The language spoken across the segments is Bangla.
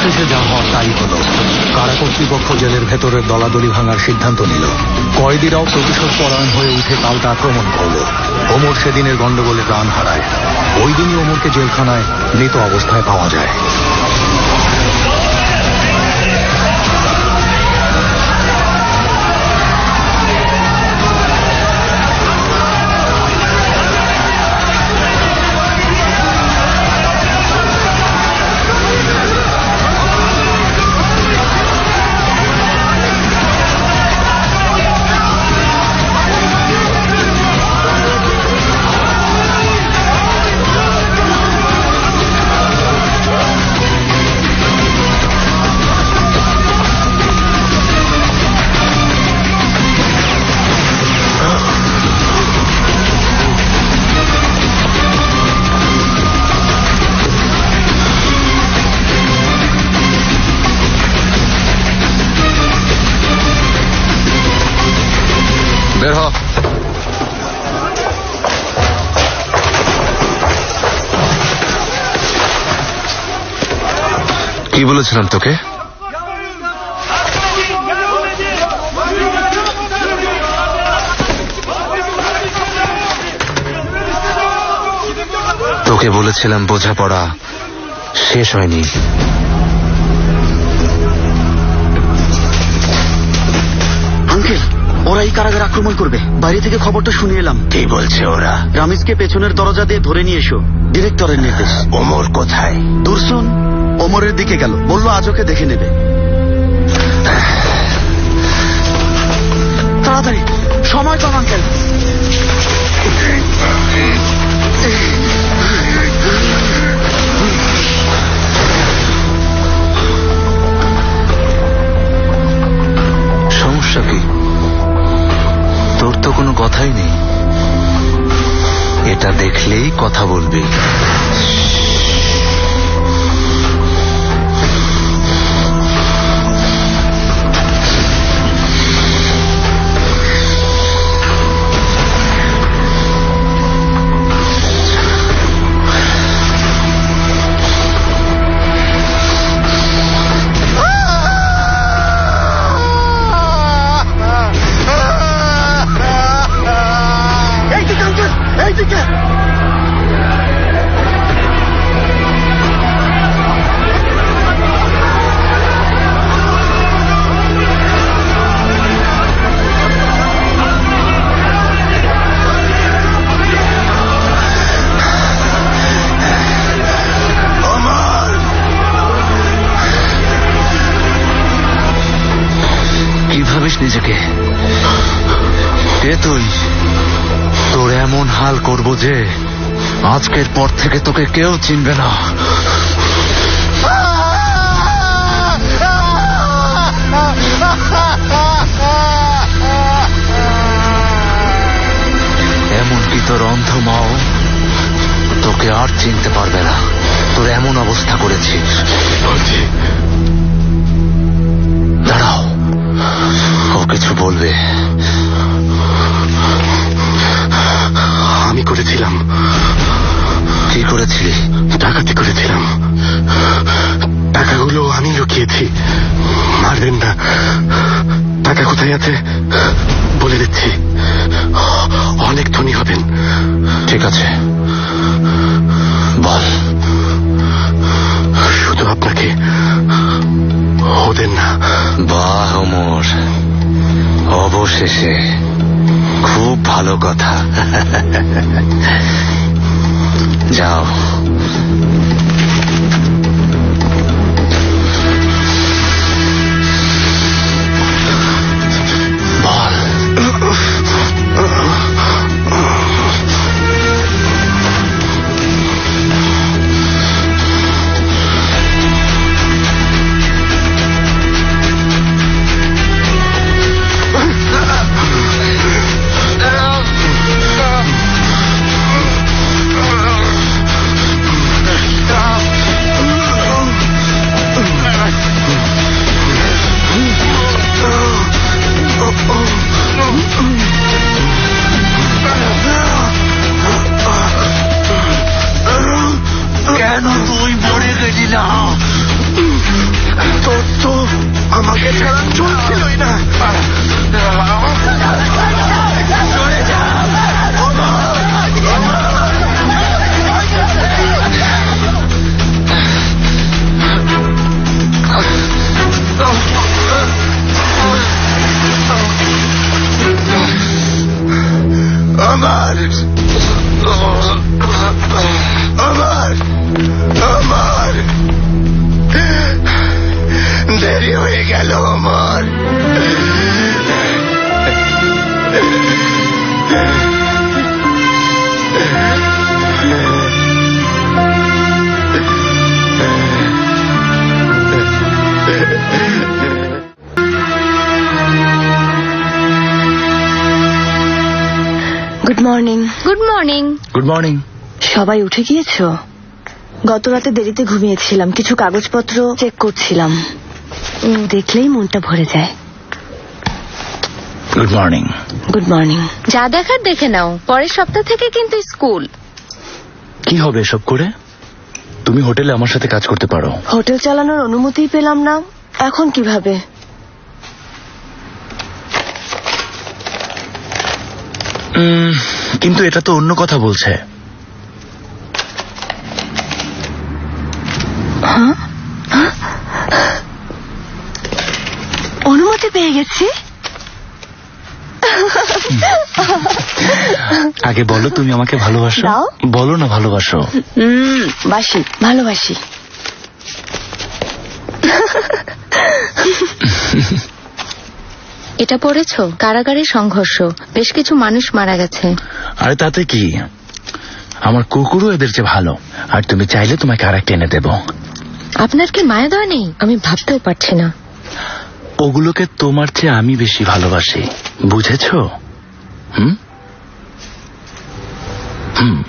অবশেষে যা হওয়ার তাই হল। কারা কর্তৃপক্ষ জেলের ভেতরের দলাদলি ভাঙার সিদ্ধান্ত নিল। কয়েদিরাও প্রতিশোধ পরায়ণ হয়ে উঠে পাল্টা আক্রমণ করল। ওমর সেদিনের গণ্ডগোলে প্রাণ হারায়। ওই দিনই ওমরকে জেলখানায় মৃত অবস্থায় পাওয়া যায়। বের হ। কি বলেছিলাম তোকে? তোকে বলেছিলাম বোঝাপড়া শেষ হয়নি। ওরা এই কারাগার আক্রমণ করবে। বাইরে থেকে খবরটা শুনে এলাম। কি বলছে ওরা? রামিজকে পেছনের দরজা দিয়ে ধরে নিয়ে এসো। ডিরেক্টরের নির্দেশ। ওমর কোথায়? দূরশুন ওমরের দিকে গেল। বলল আজ ওকে দেখে নেবে। তাড়াতাড়ি সময় কম আঙ্কেল তো কোনো কথাই নেই। এটা দেখলেই কথা বলবি। যে আজকের পর থেকে তোকে কেউ চিনবে না। এমনকি তোর অন্ধ মাও তোকে আর চিনতে পারবে না। তোর এমন অবস্থা করেছি দাঁড়াও, ও কিছু বলবে। করেছিলি ডাকাতি করেছিলাম। টাকাগুলো আমি লুকিয়েছি। মারবেন না। টাকা কোথায় আছে? বলে দিচ্ছি। অনেক ধনী হবেন। ঠিক আছে। বল। শুধু আপনাকে। ওদের না। বাহ, অমর। অবশেষে। খুব ভালো কথা। যাও বল আমাকে ছাড়া চলছিলই না মর্নিং গুড মর্নিং সবাই উঠে গিয়েছো? গত রাতে দেরিতে ঘুমিয়েছিলাম কিছু কাগজপত্র চেক করছিলাম। দেখলেই মনটা ভরে যায়। গুড মর্নিং গুড মর্নিং যা দেখার দেখে নাও। পরের সপ্তাহ থেকে কিন্তু স্কুল। কি হবে এসব করে? তুমি হোটেলে আমার সাথে কাজ করতে পারো। হোটেল চালানোর অনুমতি পেলাম না। এখন কীভাবে? উম, কিন্তু এটা তো অন্য কথা বলছে। অনুমতি পেয়ে গেছি। আগে বলো তুমি আমাকে ভালোবাসো? বলো না ভালোবাসো। বাসি ভালোবাসি। এটা পড়েছো? কারাগারে সংঘর্ষ। বেশ কিছু মানুষ মারা গেছে। আরে তাতে কি? আমার কুকুরও এদের চেয়ে ভালো। আর তুমি চাইলে তোমাকে আর একটা এনে দেব। আপনার কি মায়া দেওয়া নেই? আমি ভাবতেও পারছি না। ওগুলোকে তোমার চেয়ে আমি বেশি ভালোবাসি। বুঝেছ? হুম? হুম।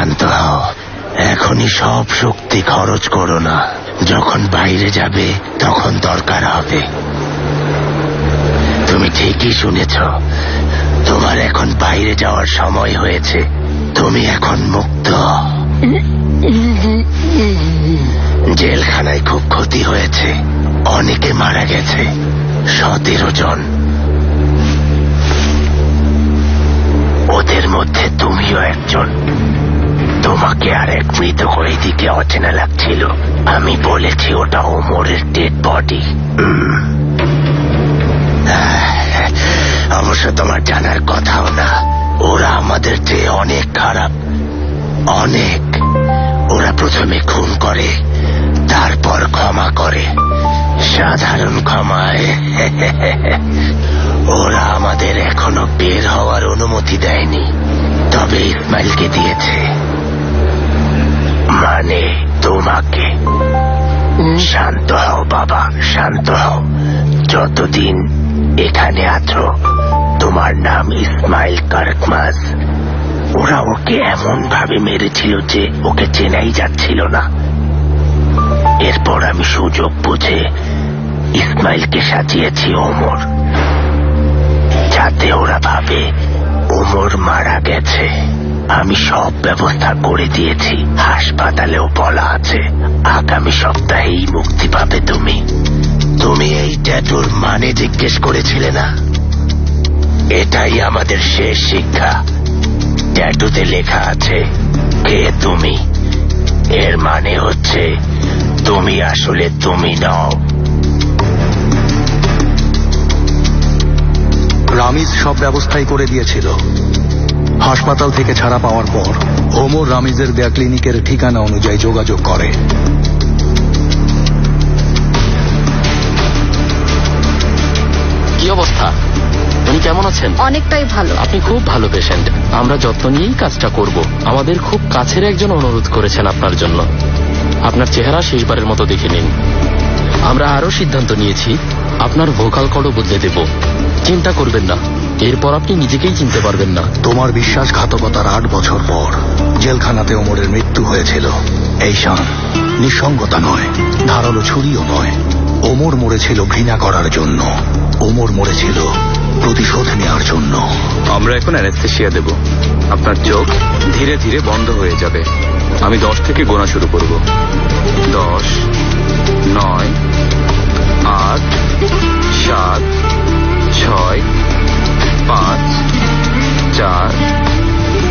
শান্ত হও। এখনই সব শক্তি খরচ করো না। যখন বাইরে যাবে, তখন দরকার হবে। তুমি ঠিকই শুনেছ। তোমার এখন বাইরে যাওয়ার সময় হয়েছে। তুমি এখন মুক্ত। জেলখানায় খুব ক্ষতি হয়েছে। অনেকে মারা গেছে। সতেরো জন। ওদের মধ্যে তুমিও একজন। তোমাকে আর এক মৃত কয়েদিকে অচেনা লাগছিল। আমি বলেছি, ওটা ওমরের ডেড বডি অবশ্য তোমার জানার কথাও না। ওরা আমাদের চেয়ে অনেক খারাপ। অনেক। ওরা প্রথমে খুন করে, তারপর ক্ষমা করে। সাধারণ ক্ষমায়। ওরা আমাদের এখনও বের হওয়ার অনুমতি দেয়নি। তবে ইসমাইলকে দিয়েছে। তোমাকে। শান্ত হও বাবা শান্ত হও। যতদিন এখানে আছো তোমার নাম ইসমাইল কারকমাস। ওরা ওকে এমন ভাবে মেরেছিল যে ওকে চেনাই যাচ্ছিল না। এরপর আমি সুযোগ বুঝে ইসমাইলকে সাজিয়েছি ওমর যাতে ওরা ভাবে ওমর মারা গেছে। আমি সব ব্যবস্থা করে দিয়েছি। হাসপাতালেও বলা আছে, আগামী সপ্তাহেই মুক্তি পাবে তুমি। তুমি এই ট্যাটুর মানে জিজ্ঞেস করেছিলে না? এটাই আমাদের শেষ শিক্ষা। ট্যাটুতে লেখা আছে, কে তুমি? এর মানে হচ্ছে, তুমি আসলে তুমি নও। রামিজ সব ব্যবস্থাই করে দিয়েছিল। হাসপাতাল থেকে ছাড়া পাওয়ার পর ওমর রামিজের দেয়া ক্লিনিকের ঠিকানা অনুযায়ী যোগাযোগ করে। কি অবস্থা? উনি কেমন আছেন? অনেকটাই ভালো। আপনি খুব ভালো পেশেন্ট আমরা যত্ন নিয়েই কাজটা করব। আমাদের খুব কাছের একজন অনুরোধ করেছেন আপনার জন্য। আপনার চেহারা শেষবারের মতো দেখে নিন। আমরা আরও সিদ্ধান্ত নিয়েছি আপনার ভোকাল কর্ডও বদলে দেব। চিন্তা করবেন না। এরপর আপনি নিজেকেই চিনতে পারবেন না। তোমার বিশ্বাসঘাতকতার আট বছর পর জেলখানাতে ওমরের মৃত্যু হয়েছিল। এই শান নিঃসঙ্গতা নয় ধারালো ছুরিও নয়। ওমর মরেছিল ঘৃণা করার জন্য। ওমর মরেছিল প্রতিশোধ নেওয়ার জন্য। আমরা এখন অ্যানেস্থেশিয়া দেব। আপনার চোখ ধীরে ধীরে বন্ধ হয়ে যাবে। আমি দশ থেকে গোনা শুরু করব। দশ নয় আট সাত ছয় পাঁচ চার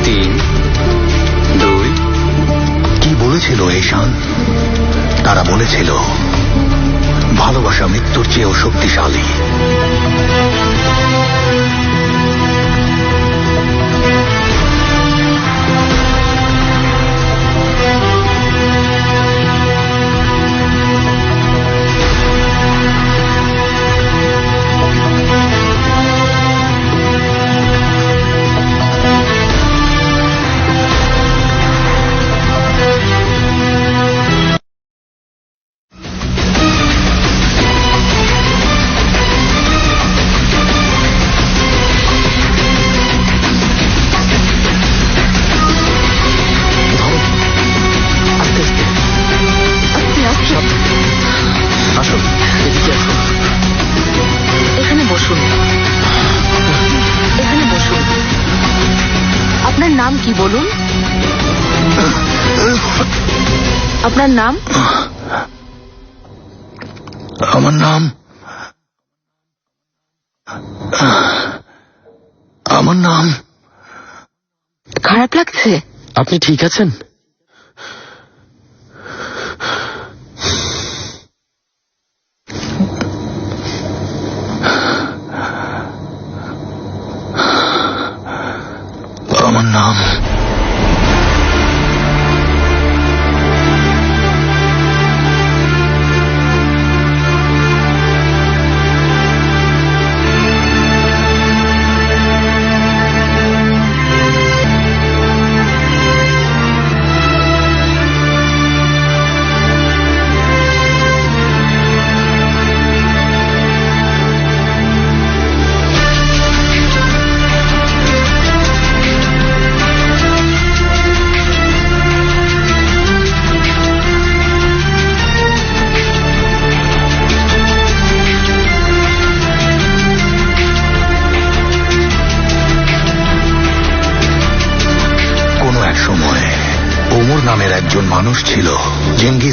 তিন দুই। কি বলেছিল ঈশান শান তারা বলেছিল ভালোবাসা মৃত্যুর চেয়েও শক্তিশালী। কি বলুন? আপনার নাম? আমার নাম? আমার নাম? খারাপ লাগছে? আপনি ঠিক আছেন?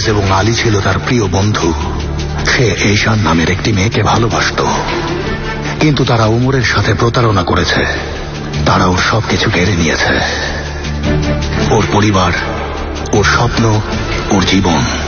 এবং আলী ছিল তার প্রিয় বন্ধু। সে এইশান নামের একটি মেয়েকে ভালোবাসত। কিন্তু তারা উমরের সাথে প্রতারণা করেছে। তারা ওর সবকিছু কেড়ে নিয়েছে। ওর পরিবার, ওর স্বপ্ন, ওর জীবন।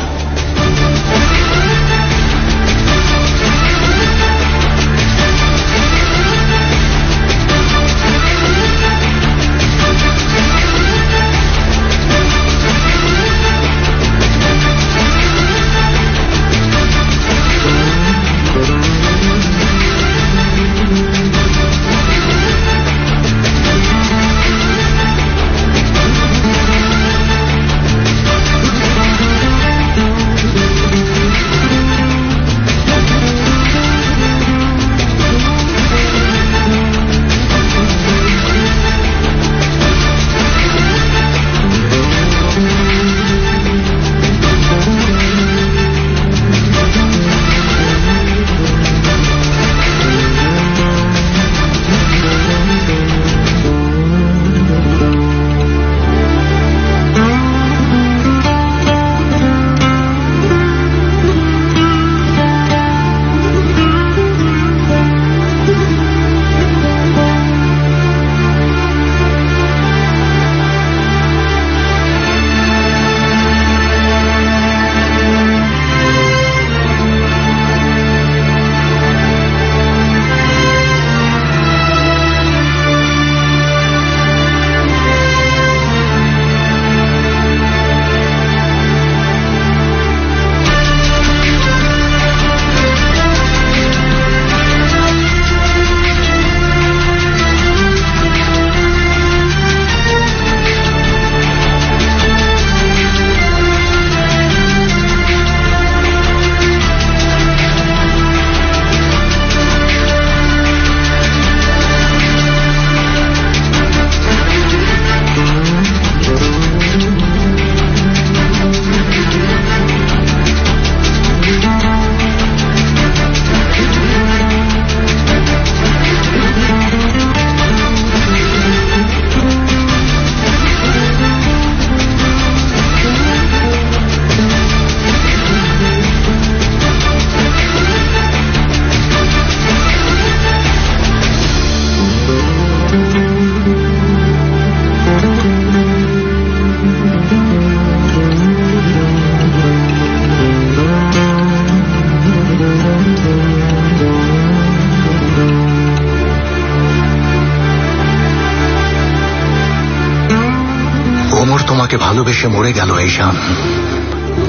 তোমাকে ভালোবেসে মরে গেল ঈশান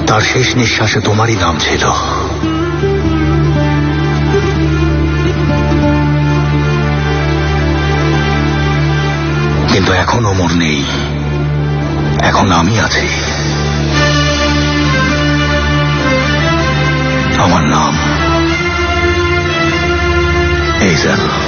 তার শেষ নিঃশ্বাসে তোমারই নাম ছিল। কিন্তু এখন ওমর নেই। এখন আমি আছি। আমার নাম। এইজাল